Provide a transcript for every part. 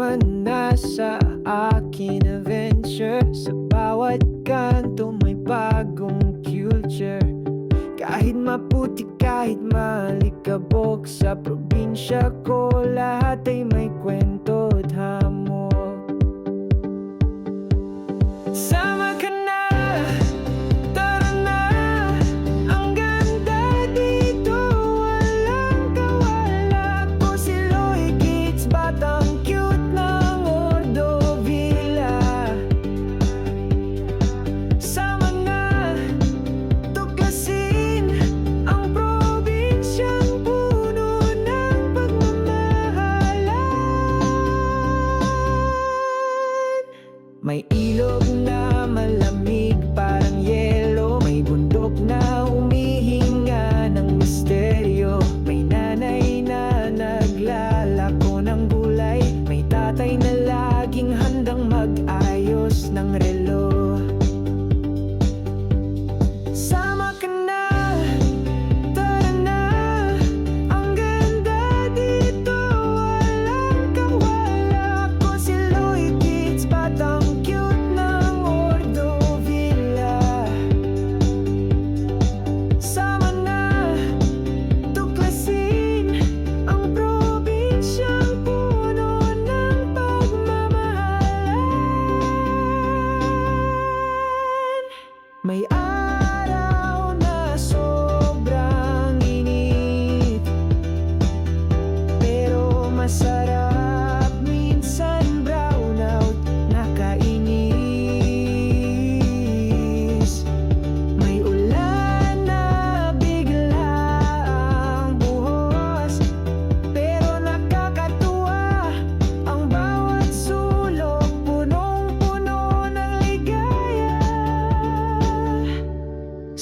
naman nasa akin adventure Sa bawat kanto may bagong culture Kahit maputi, kahit malikabok Sa probinsya ko lahat ay may kwento. May I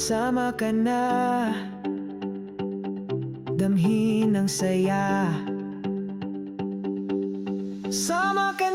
Kasama ka na. Damhin ang saya. Sama ka